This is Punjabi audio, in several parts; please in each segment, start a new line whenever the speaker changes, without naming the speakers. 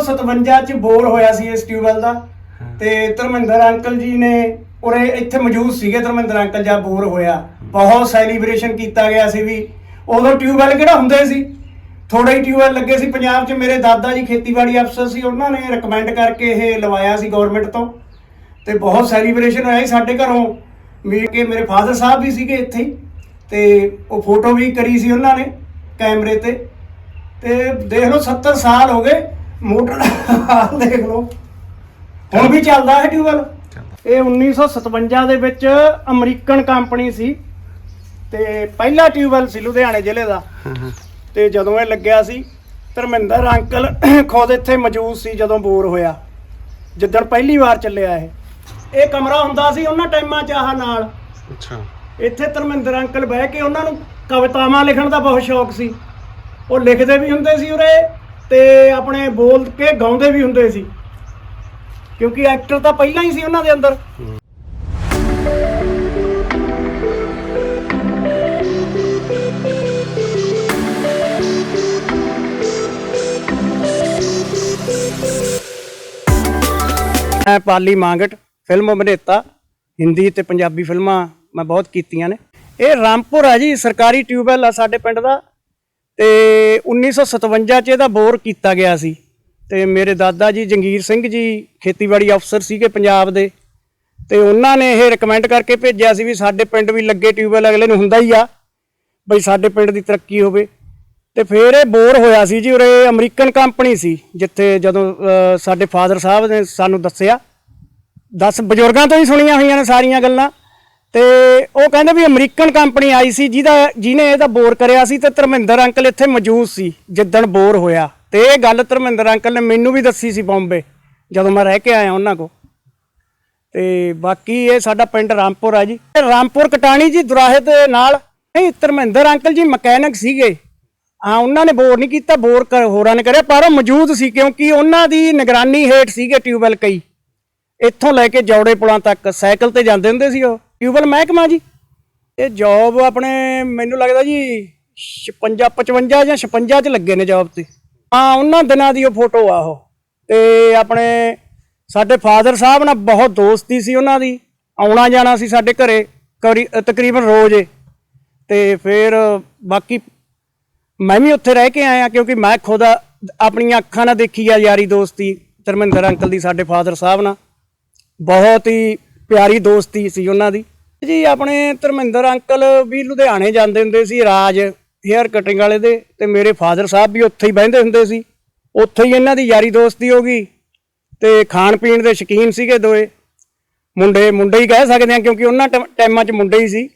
1957 ਚ ਬੋਰ ਹੋਇਆ ਸੀ ਇਸ ਟਿਊਬਵੈਲ ਦਾ। ਤੇ ਧਰਮਿੰਦਰ ਅੰਕਲ ਜੀ ਨੇ ਉਰੇ ਇੱਥੇ ਮੌਜੂਦ ਸੀਗੇ ਧਰਮਿੰਦਰ ਅੰਕਲ ਜਦ ਬੋਰ ਹੋਇਆ। ਬਹੁਤ ਸੈਲੀਬ੍ਰੇਸ਼ਨ ਕੀਤਾ ਗਿਆ ਸੀ ਵੀ। ਉਦੋਂ ਟਿਊਬਵੈਲ ਕਿਹੜਾ ਹੁੰਦੇ ਸੀ? ਥੋੜੇ ਹੀ ਟਿਊਬਵੈਲ ਲੱਗੇ ਸੀ ਪੰਜਾਬ 'ਚ। ਮੇਰੇ ਦਾਦਾ ਜੀ ਖੇਤੀਬਾੜੀ ਅਫਸਰ ਸੀ ਉਹਨਾਂ ਨੇ ਰეკਮੈਂਡ ਕਰਕੇ ਇਹ ਲਵਾਇਆ ਸੀ ਗਵਰਨਮੈਂਟ ਤੋਂ। ਤੇ ਬਹੁਤ ਸੈਲੀਬ੍ਰੇਸ਼ਨ ਹੋਇਆ ਸੀ ਸਾਡੇ ਘਰੋਂ। ਵੀ ਕਿ ਮੇਰੇ ਫਾਦਰ ਸਾਹਿਬ ਵੀ ਸੀਗੇ ਇੱਥੇ ਹੀ। ਤੇ ਉਹ ਫੋਟੋ ਵੀ ਕਰੀ ਸੀ ਉਹਨਾਂ ਨੇ ਕੈਮਰੇ ਤੇ। ਤੇ ਦੇਖ ਲਓ 70 ਸਾਲ ਹੋ ਗਏ। ਮੋਟਰ ਦਾ ਹਾਲ ਦੇਖ ਲਓ। ਹੁਣ ਵੀ ਚੱਲਦਾ ਹੈ ਟਿਊਬਵੈਲ? ਇਹ 1957 ਦੇ ਵਿੱਚ ਅਮਰੀਕਨ ਕੰਪਨੀ ਸੀ ਤੇ ਪਹਿਲਾ ਟਿਊਬਵੈਲ ਸੀ ਲੁਧਿਆਣੇ ਜ਼ਿਲ੍ਹੇ ਦਾ। ਤੇ ਜਦੋਂ ਇਹ ਲੱਗਿਆ ਸੀ ਧਰਮਿੰਦਰ ਅੰਕਲ ਖੁਦ ਇੱਥੇ ਮੌਜੂਦ ਸੀ ਜਦੋਂ ਬੋਰ ਹੋਇਆ। ਜਿੱਦਣ ਪਹਿਲੀ ਵਾਰ ਚੱਲਿਆ ਇਹ। ਇਹ ਕਮਰਾ ਹੁੰਦਾ ਸੀ ਉਹਨਾਂ ਟਾਈਮਾਂ 'ਚ ਆਹ ਨਾਲ।
ਅੱਛਾ।
ਇੱਥੇ ਧਰਮਿੰਦਰ ਅੰਕਲ ਬਹਿ ਕੇ ਉਹਨਾਂ ਨੂੰ ਕਵਿਤਾਵਾਂ ਲਿਖਣ ਦਾ ਬਹੁਤ ਸ਼ੌਕ ਸੀ। ਉਹ ਲਿਖਦੇ ਵੀ ਹੁੰਦੇ ਸੀ ਉਰੇ। ਤੇ ਆਪਣੇ ਬੋਲ ਕੇ ਗਾਉਂਦੇ ਵੀ ਹੁੰਦੇ ਸੀ। ਕਿਉਂਕਿ ਐਕਟਰ ਤਾਂ ਪਹਿਲਾਂ ਹੀ ਸੀ ਉਹਨਾਂ ਦੇ ਅੰਦਰ। ਮੈਂ ਪਾਲੀ ਮਾਂਗਟ ਫਿਲਮ ਅਭਿਨੇਤਾ, ਹਿੰਦੀ ਤੇ ਪੰਜਾਬੀ ਫਿਲਮਾਂ ਮੈਂ ਬਹੁਤ ਕੀਤੀਆਂ ਨੇ। ਇਹ ਰਾਮਪੁਰ ਆ ਜੀ, ਸਰਕਾਰੀ ਟਿਊਬਵੈਲ ਆ ਸਾਡੇ ਪਿੰਡ ਦਾ। ਤੇ 1957 ਚ ਇਹਦਾ ਬੋਰ ਕੀਤਾ ਗਿਆ ਸੀ। ਤੇ ਮੇਰੇ ਦਾਦਾ ਜੀ ਜੰਗੀਰ ਸਿੰਘ ਜੀ ਖੇਤੀਬਾੜੀ ਅਫਸਰ ਸੀਗੇ ਪੰਜਾਬ ਦੇ। ਤੇ ਉਹਨਾਂ ਨੇ ਇਹ ਰეკਮੈਂਡ ਕਰਕੇ ਭੇਜਿਆ ਸੀ ਵੀ ਸਾਡੇ ਪਿੰਡ ਵੀ ਲੱਗੇ ਟਿਊਬਵੈਲ, ਅਗਲੇ ਨੂੰ ਹੁੰਦਾ ਹੀ ਆ, ਬਈ ਸਾਡੇ ਪਿੰਡ ਦੀ ਤਰੱਕੀ ਹੋਵੇ। ਤੇ ਫਿਰ ਇਹ ਬੋਰ ਹੋਇਆ ਸੀ ਜੀ ਉਰੇ ਅਮਰੀਕਨ ਕੰਪਨੀ ਸੀ, ਜਿੱਥੇ ਜਦੋਂ ਸਾਡੇ ਫਾਦਰ ਸਾਹਿਬ ਨੇ ਸਾਨੂੰ ਦੱਸਿਆ। 10 ਬਜ਼ੁਰਗਾਂ ਤੋਂ ਹੀ ਸੁਣੀਆਂ ਹੋਈਆਂ ਨੇ ਸਾਰੀਆਂ ਗੱਲਾਂ। ਤੇ ਉਹ ਕਹਿੰਦੇ ਵੀ ਅਮਰੀਕਨ ਕੰਪਨੀ ਆਈ ਸੀ, ਜਿਹਦਾ, ਜਿਹਨੇ ਇਹਦਾ ਬੋਰ ਕਰਿਆ ਸੀ ਤੇ ਧਰਮਿੰਦਰ ਅੰਕਲ ਇੱਥੇ ਮੌਜੂਦ ਸੀ, ਜਿੱਦਣ ਬੋਰ ਹੋਇਆ। ਤੇ ਇਹ ਗੱਲ ਧਰਮਿੰਦਰ ਅੰਕਲ ਨੇ ਮੈਨੂੰ ਵੀ ਦੱਸੀ ਸੀ ਬੰਬੇ, ਜਦੋਂ ਮੈਂ ਰਹਿ ਕੇ ਆਇਆ ਉਹਨਾਂ ਕੋ ਤੇ ਬਾਕੀ ਇਹ ਸਾਡਾ ਪਿੰਡ ਰਾਮਪੁਰ ਆ ਜੀ। ਰਾਮਪੁਰ ਕਟਾਣੀ ਜੀ, ਦੁਰਾਹੇ ਦੇ ਨਾਲ। ਇਹ ਧਰਮਿੰਦਰ ਅੰਕਲ ਜੀ ਮਕੈਨਿਕ ਸੀਗੇ। ਹਾਂ, ਉਹਨਾਂ ਨੇ ਬੋਰ ਨਹੀਂ ਕੀਤਾ, ਬੋਰ ਹੋਰਾਂ ਨੇ ਕਰਿਆ, ਪਰ ਉਹ ਮੌਜੂਦ ਸੀ ਕਿਉਂਕਿ ਉਹਨਾਂ ਦੀ ਨਿਗਰਾਨੀ ਹੇਠ ਸੀਗੇ ਟਿਊਬਵੈਲ ਕਈ। ਇੱਥੋਂ ਲੈ ਕੇ ਜੌੜੇ ਪੁਲਾਂ ਤੱਕ, ਸਾਈਕਲ ਤੇ ਜਾਂਦੇ ਹੁੰਦੇ ਸੀ ਉਹ। ਟਿਊਬਵੈਲ ਮਹਿਕਮਾ ਜੀ। ਇਹ ਜੌਬ ਆਪਣੇ ਮੈਨੂੰ ਲੱਗਦਾ ਜੀ 56 55 ਜਾਂ 56 ਚ ਲੱਗੇ ਨੇ ਜੌਬ ਤੇ। ਹਾਂ, ਉਹਨਾਂ ਦਿਨਾਂ ਦੀ ਉਹ ਫੋਟੋ ਆ ਉਹ। ਤੇ ਆਪਣੇ ਸਾਡੇ ਫਾਦਰ ਸਾਹਿਬ ਨਾਲ ਬਹੁਤ ਦੋਸਤੀ ਸੀ ਉਹਨਾਂ ਦੀ। ਆਉਣਾ ਜਾਣਾ ਸੀ ਸਾਡੇ ਘਰੇ ਕਰੀ- ਤਕਰੀਬਨ ਰੋਜ਼ ਹੀ। ਤੇ ਫਿਰ ਬਾਕੀ ਮੈਂ ਵੀ ਉੱਥੇ ਰਹਿ ਕੇ ਆਇਆ ਕਿਉਂਕਿ ਮੈਂ ਖੁਦ ਆਪਣੀਆਂ ਅੱਖਾਂ ਨਾਲ ਦੇਖੀ ਆ ਯਾਰੀ ਦੋਸਤੀ ਧਰਮਿੰਦਰ ਅੰਕਲ ਦੀ ਸਾਡੇ ਫਾਦਰ ਸਾਹਿਬ ਨਾਲ। ਬਹੁਤ ਹੀ ਪਿਆਰੀ ਦੋਸਤੀ ਸੀ ਉਹਨਾਂ ਦੀ। ਜੀ, ਆਪਣੇ ਧਰਮਿੰਦਰ ਅੰਕਲ ਵੀ ਲੁਧਿਆਣੇ ਜਾਂਦੇ ਹੁੰਦੇ ਸੀ, ਰਾਜ ਹੇਅਰ ਕਟਿੰਗ ਵਾਲੇ ਦੇ, ਤੇ ਮੇਰੇ ਫਾਦਰ ਸਾਹਿਬ ਵੀ ਉੱਥੇ ਹੀ ਬਹਿੰਦੇ ਹੁੰਦੇ ਸੀ। ਉੱਥੇ ਹੀ ਇਹਨਾਂ ਦੀ ਯਾਰੀ ਦੋਸਤੀ ਹੋ ਗਈ, ਤੇ ਖਾਣ ਪੀਣ ਦੇ ਸ਼ੌਕੀਨ ਸੀਗੇ ਦੋਏ। ਮੁੰਡੇ ਮੁੰਡੇ ਹੀ ਕਹਿ ਸਕਦੇ ਆ ਕਿਉਂਕਿ ਉਹਨਾਂ ਟਾਈਮਾਂ 'ਚ ਮੁੰਡੇ ਹੀ ਸੀ।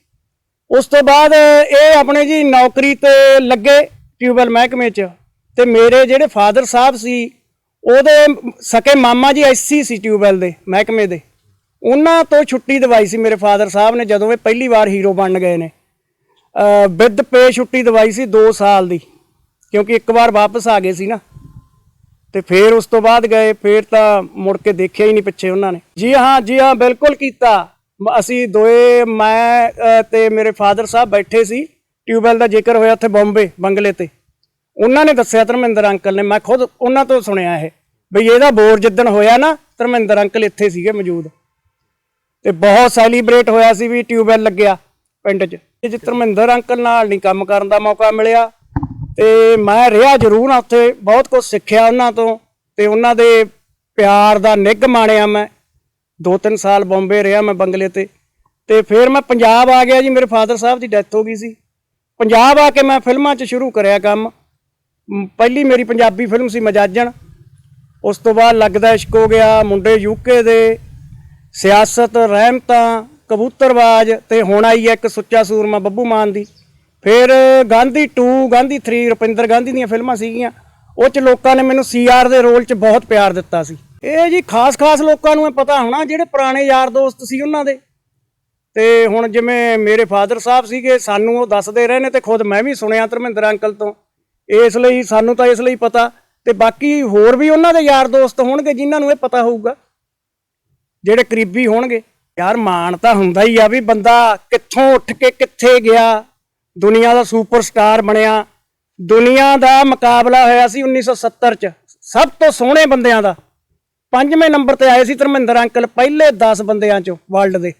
ਉਸ ਤੋਂ ਬਾਅਦ ਇਹ ਆਪਣੇ ਜੀ ਨੌਕਰੀ ਤੇ ਲੱਗੇ ਟਿਊਬਵੈਲ ਮਹਿਕਮੇ 'ਚ, ਤੇ ਮੇਰੇ ਜਿਹੜੇ ਫਾਦਰ ਸਾਹਿਬ ਸੀ, ਉਹਦੇ ਸਕੇ ਮਾਮਾ ਜੀ ਐਸਸੀ ਸੀ ਟਿਊਬਵੈਲ ਦੇ ਮਹਿਕਮੇ ਦੇ। ਉਹਨਾਂ ਤੋਂ ਛੁੱਟੀ ਦਵਾਈ ਸੀ ਮੇਰੇ ਫਾਦਰ ਸਾਹਿਬ ਨੇ ਜਦੋਂ ਇਹ ਪਹਿਲੀ ਵਾਰ ਹੀਰੋ ਬਣ ਗਏ ਨੇ। ਵਿਦ ਪੇ ਛੁੱਟੀ ਦਵਾਈ ਸੀ 2 ਸਾਲ ਦੀ ਕਿਉਂਕਿ ਇੱਕ ਵਾਰ ਵਾਪਸ ਆ ਗਏ ਸੀ ਨਾ। ਤੇ ਫਿਰ ਉਸ ਤੋਂ ਬਾਅਦ ਗਏ ਫਿਰ ਤਾਂ ਮੁੜ ਕੇ ਦੇਖਿਆ ਹੀ ਨਹੀਂ ਪਿੱਛੇ ਉਹਨਾਂ ਨੇ। ਜੀ ਹਾਂ ਜੀ ਹਾਂ ਬਿਲਕੁਲ ਕੀਤਾ। ਅਸੀਂ ਦੋਏ ਮੈਂ ਅ, ਤੇ ਮੇਰੇ ਫਾਦਰ ਸਾਹਿਬ ਬੈਠੇ ਸੀ। ਟਿਊਬਵੈਲ ਦਾ ਜ਼ਿਕਰ ਹੋਇਆ ਉੱਥੇ ਬੰਬੇ ਬੰਗਲੇ ਤੇ। ਉਹਨਾਂ ਨੇ ਦੱਸਿਆ ਧਰਮਿੰਦਰ ਅੰਕਲ ਨੇ ਮੈਂ ਖੁਦ ਉਹਨਾਂ ਤੋਂ ਸੁਣਿਆ ਇਹ। ਬਈ ਇਹਦਾ ਬੋਰ ਜਿੱਦਣ ਹੋਇਆ ਨਾ ਧਰਮਿੰਦਰ ਅੰਕਲ ਇੱਥੇ ਸੀਗੇ ਮੌਜੂਦ। ਤੇ ਬਹੁਤ ਸੈਲੀਬ੍ਰੇਟ ਹੋਇਆ ਸੀ ਵੀ ਟਿਊਬਵੈਲ ਲੱਗਿਆ ਪਿੰਡ 'ਚ। ਜੇ ਧਰਮਿੰਦਰ ਅੰਕਲ ਨਾਲ ਨਹੀਂ ਕੰਮ ਕਰਨ ਦਾ ਮੌਕਾ ਮਿਲਿਆ ਤੇ ਮੈਂ ਰਿਹਾ ਜ਼ਰੂਰ ਆ ਉੱਥੇ, ਬਹੁਤ ਕੁਝ ਸਿੱਖਿਆ ਉਹਨਾਂ ਤੋਂ ਤੇ ਉਹਨਾਂ ਦੇ ਪਿਆਰ ਦਾ ਨਿੱਘ ਮਾਣਿਆ ਮੈਂ। ਦੋ ਤਿੰਨ ਸਾਲ ਬੰਬੇ ਰਿਹਾ ਮੈਂ ਬੰਗਲੇ ਤੇ ਤੇ ਫਿਰ ਮੈਂ ਪੰਜਾਬ ਆ ਗਿਆ ਜੀ, ਮੇਰੇ ਫਾਦਰ ਸਾਹਿਬ ਦੀ ਡੈਥ ਹੋ ਗਈ ਸੀ। ਪੰਜਾਬ ਆ ਕੇ ਮੈਂ ਫਿਲਮਾਂ 'ਚ ਸ਼ੁਰੂ ਕਰਿਆ ਕੰਮ। ਪਹਿਲੀ ਮੇਰੀ ਪੰਜਾਬੀ ਫਿਲਮ ਸੀ ਮਜਾਜਣ। ਉਸ ਤੋਂ ਬਾਅਦ ਲੱਗਦਾ ਇਸ਼ਕ ਹੋ ਗਿਆ, ਮੁੰਡੇ ਯੂਕੇ ਦੇ ਸਿਆਸਤ, ਰਹਿਮਤਾਂ, ਕਬੂਤਰਬਾਜ ਤੇ ਹੁਣ ਆਈ ਹੈ ਇੱਕ ਸੁੱਚਾ ਸੂਰਮਾ ਬੱਬੂ ਮਾਨ ਦੀ। ਫਿਰ ਗਾਂਧੀ 2 ਗਾਂਧੀ 3 ਰੁਪਿੰਦਰ ਗਾਂਧੀ ਦੀਆਂ ਫਿਲਮਾਂ ਸੀਗੀਆਂ। ਉਹ ਚ ਲੋਕਾਂ ਨੇ ਮੈਨੂੰ ਸੀਆਰ ਦੇ ਰੋਲ 'ਚ ਬਹੁਤ ਪਿਆਰ ਦਿੱਤਾ ਸੀ। ਇਹ ਜੀ ਖਾਸ-ਖਾਸ ਲੋਕਾਂ ਨੂੰ ਇਹ ਪਤਾ ਹੋਣਾ, ਜਿਹੜੇ ਪੁਰਾਣੇ ਯਾਰ ਦੋਸਤ ਸੀ ਉਹਨਾਂ ਦੇ। ਤੇ ਹੁਣ ਜਿਵੇਂ ਮੇਰੇ ਫਾਦਰ ਸਾਹਿਬ ਸੀਗੇ, ਸਾਨੂੰ ਉਹ ਦੱਸਦੇ ਰਹੇ ਨੇ ਤੇ ਖੁਦ ਮੈਂ ਵੀ ਸੁਣਿਆ ਧਰਮਿੰਦਰ ਅੰਕਲ ਤੋਂ। ਇਸ ਲਈ ਸਾਨੂੰ ਤਾਂ ਇਸ ਲਈ ਪਤਾ। ਤੇ ਬਾਕੀ ਹੋਰ ਵੀ ਉਹਨਾਂ ਦੇ ਯਾਰ ਦੋਸਤ ਹੋਣਗੇ, ਜਿਨ੍ਹਾਂ ਨੂੰ ਇਹ ਪਤਾ ਹੋਊਗਾ। ਜਿਹੜੇ ਕਰੀਬੀ ਹੋਣਗੇ। ਯਾਰ ਮਾਣ ਤਾਂ ਹੁੰਦਾ ਹੀ ਆ ਵੀ ਬੰਦਾ ਕਿੱਥੋਂ ਉੱਠ ਕੇ ਕਿੱਥੇ ਗਿਆ। ਦੁਨੀਆ ਦਾ ਸੁਪਰਸਟਾਰ ਬਣਿਆ। ਦੁਨੀਆ ਦਾ ਮੁਕਾਬਲਾ ਹੋਇਆ ਸੀ 1970 ਚ। ਸਭ ਤੋਂ ਸੋਹਣੇ ਬੰਦਿਆਂ ਦਾ। ਪੰਜਵੇਂ ਨੰਬਰ ਤੇ ਆਏ ਸੀ ਧਰਮਿੰਦਰ ਅੰਕਲ, ਪਹਿਲੇ 10 ਬੰਦਿਆਂ ਚੋਂ ਵਰਲਡ ਦੇ।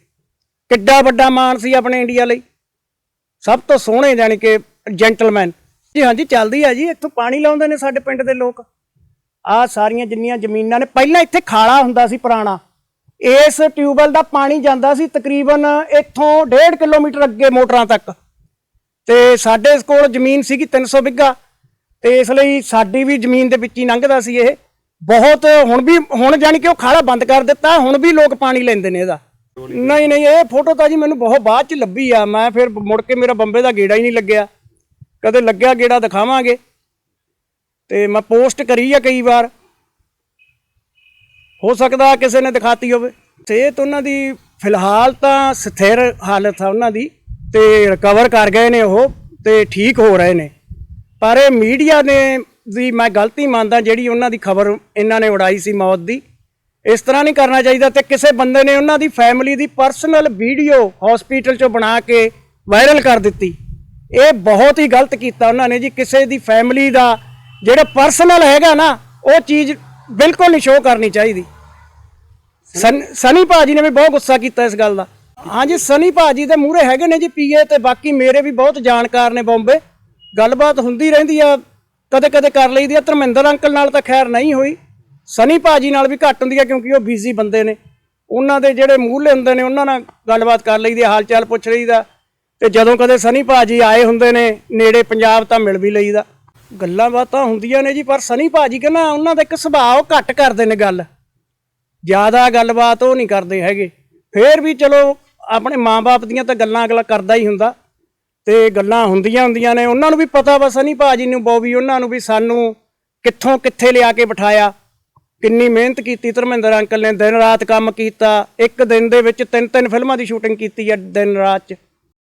ਕਿੱਡਾ ਵੱਡਾ ਮਾਣ ਸੀ ਆਪਣੇ ਇੰਡੀਆ ਲਈ। ਸਭ ਤੋਂ ਸੋਹਣੇ ਜਾਣੀ ਕਿ ਜੈਂਟਲਮੈਨ ਜੀ ਹਾਂਜੀ ਚੱਲਦੀ ਆ ਜੀ, ਇੱਥੋਂ ਪਾਣੀ ਲਾਉਂਦੇ ਨੇ ਸਾਡੇ ਪਿੰਡ ਦੇ ਲੋਕ। ਆ ਸਾਰੀਆਂ ਜਿੰਨੀਆਂ ਜ਼ਮੀਨਾਂ ਨੇ, ਪਹਿਲਾਂ ਇੱਥੇ ਖਾਲਾ ਹੁੰਦਾ ਸੀ ਪੁਰਾਣਾ। ਇਸ ਟਿਊਬਵੈਲ ਦਾ ਪਾਣੀ ਜਾਂਦਾ ਸੀ ਤਕਰੀਬਨ ਇੱਥੋਂ 1.5 ਕਿਲੋਮੀਟਰ ਅੱਗੇ ਮੋਟਰਾਂ ਤੱਕ। ਤੇ ਸਾਡੇ ਕੋਲ ਜ਼ਮੀਨ ਸੀਗੀ 300 ਬਿੱਗਾ। ਤੇ ਇਸ ਲਈ ਸਾਡੀ ਵੀ ਜ਼ਮੀਨ ਦੇ ਵਿੱਚ ਹੀ ਲੰਘਦਾ ਸੀ ਇਹ। ਬਹੁਤ ਹੁਣ ਵੀ, ਹੁਣ ਜਾਣੀ ਕਿ ਉਹ ਖਾਲਾ ਬੰਦ ਕਰ ਦਿੱਤਾ, ਹੁਣ ਵੀ ਲੋਕ ਪਾਣੀ ਲੈਂਦੇ ਨੇ ਇਹਦਾ। ਨਹੀਂ ਨਹੀਂ, ਇਹ ਫੋਟੋ ਤਾਂ ਜੀ ਮੈਨੂੰ ਬਹੁਤ ਬਾਅਦ ਚ ਲੱਭੀ ਆ। ਮੈਂ ਫਿਰ ਮੁੜ ਕੇ ਮੇਰਾ ਬੰਬੇ ਦਾ ਗੇੜਾ ਹੀ ਨਹੀਂ ਲੱਗਿਆ। ਕਦੇ ਲੱਗਿਆ ਗੇੜਾ ਦਿਖਾਵਾਂਗੇ। ਤੇ ਮੈਂ ਪੋਸਟ ਕਰੀ ਆ ਕਈ ਵਾਰ। ਹੋ ਸਕਦਾ ਕਿਸੇ ਨੇ ਦਿਖਾਤੀ ਹੋਵੇ। ਸਿਹਤ ਉਹਨਾਂ ਦੀ ਫਿਲਹਾਲ ਤਾਂ ਸਥਿਰ ਹਾਲਤ ਆ ਉਹਨਾਂ ਦੀ ਤੇ ਰਿਕਵਰ ਕਰ ਗਏ ਨੇ ਉਹ ਤੇ ਠੀਕ ਹੋ ਰਹੇ ਨੇ। ਪਰ ਇਹ ਮੀਡੀਆ ਨੇ ਦੀ ਮੈਂ ਗਲਤੀ ਮੰਨਦਾ ਜਿਹੜੀ ਉਹਨਾਂ ਦੀ ਖਬਰ ਇਹਨਾਂ ਨੇ ਉਡਾਈ ਸੀ ਮੌਤ ਦੀ। ਇਸ ਤਰ੍ਹਾਂ ਨਹੀਂ ਕਰਨਾ ਚਾਹੀਦਾ ਤੇ ਕਿਸੇ ਬੰਦੇ ਨੇ ਉਹਨਾਂ ਦੀ ਫੈਮਿਲੀ ਦੀ ਪਰਸਨਲ ਵੀਡੀਓ ਹਸਪੀਟਲ ਚੋਂ ਬਣਾ ਕੇ ਵਾਇਰਲ ਕਰ ਦਿੱਤੀ। ਇਹ ਬਹੁਤ ਹੀ ਗਲਤ ਕੀਤਾ ਉਹਨਾਂ ਨੇ ਜੀ। ਕਿਸੇ ਦੀ ਫੈਮਿਲੀ ਦਾ ਜਿਹੜਾ ਪਰਸਨਲ ਹੈਗਾ ਨਾ, ਉਹ ਚੀਜ਼ ਬਿਲਕੁਲ ਨਹੀਂ ਸ਼ੋਅ ਕਰਨੀ ਚਾਹੀਦੀ। ਸਨ- ਭਾਜੀ ਨੇ ਵੀ ਬਹੁਤ ਗੁੱਸਾ ਕੀਤਾ ਇਸ ਗੱਲ ਦਾ। ਹਾਂਜੀ ਸਨੀ ਭਾਜੀ ਦੇ ਮੂਹਰੇ ਹੈਗੇ ਨੇ ਜੀ ਪੀਏ ਤੇ ਬਾਕੀ ਮੇਰੇ ਵੀ ਬਹੁਤ ਜਾਣਕਾਰ ਨੇ ਬੰਬੇ। ਗੱਲਬਾਤ ਹੁੰਦੀ ਰਹਿੰਦੀ ਆ ਕਦੇ ਕਦੇ ਕਰ ਲਈਦੀ ਆ। ਧਰਮਿੰਦਰ ਅੰਕਲ ਨਾਲ ਤਾਂ ਖੈਰ ਨਹੀਂ ਹੋਈ। ਸਨੀ ਭਾਜੀ ਨਾਲ ਵੀ ਘੱਟ ਹੁੰਦੀ ਆ ਕਿਉਂਕਿ ਉਹ ਬਿਜ਼ੀ ਬੰਦੇ ਨੇ। ਉਹਨਾਂ ਦੇ ਜਿਹੜੇ ਮੂਹਰੇ ਹੁੰਦੇ ਨੇ ਉਹਨਾਂ ਨਾਲ ਗੱਲਬਾਤ ਕਰ ਲਈਦੀ ਆ ਹਾਲ ਚਾਲ ਪੁੱਛ ਲਈਦਾ। ਤੇ ਜਦੋਂ ਕਦੇ ਸਨੀ ਭਾਜੀ ਆਏ ਹੁੰਦੇ ਨੇ ਨੇੜੇ ਪੰਜਾਬ ਤਾਂ ਮਿਲ ਵੀ ਲਈਦਾ। ਗੱਲਾਂ ਬਾਤਾਂ ਹੁੰਦੀਆਂ ਨੇ ਜੀ, ਪਰ ਸਨੀ ਭਾਜੀ ਕਹਿੰਦਾ ਉਹਨਾਂ ਦਾ ਇੱਕ ਸੁਭਾਅ ਉਹ ਘੱਟ ਕਰਦੇ ਨੇ ਗੱਲ। ਜ਼ਿਆਦਾ ਗੱਲਬਾਤ ਉਹ ਨਹੀਂ ਕਰਦੇ ਹੈਗੇ। ਫੇਰ ਵੀ ਚਲੋ, ਆਪਣੇ ਮਾਪੇ ਦੀਆਂ ਤਾਂ ਗੱਲਾਂ ਅਗਲਾ ਕਰਦਾ ਹੀ ਹੁੰਦਾ। ਤੇ ਗੱਲਾਂ ਹੁੰਦੀਆਂ ਹੁੰਦੀਆਂ ਨੇ। ਉਹਨਾਂ ਨੂੰ ਵੀ ਪਤਾ ਵਾ ਸਨੀ ਭਾਜੀ ਨੂੰ ਬੋਬੀ ਉਹਨਾਂ ਨੂੰ ਵੀ ਸਾਨੂੰ ਕਿੱਥੋਂ ਕਿੱਥੇ ਲਿਆ ਕੇ ਬਿਠਾਇਆ। ਕਿੰਨੀ ਮਿਹਨਤ ਕੀਤੀ ਧਰਮਿੰਦਰ ਅੰਕਲ ਨੇ, ਦਿਨ ਰਾਤ ਕੰਮ ਕੀਤਾ। ਇੱਕ ਦਿਨ ਦੇ ਵਿੱਚ ਤਿੰਨ ਤਿੰਨ ਫਿਲਮਾਂ ਦੀ ਸ਼ੂਟਿੰਗ ਕੀਤੀ ਹੈ ਦਿਨ ਰਾਤ ਚ।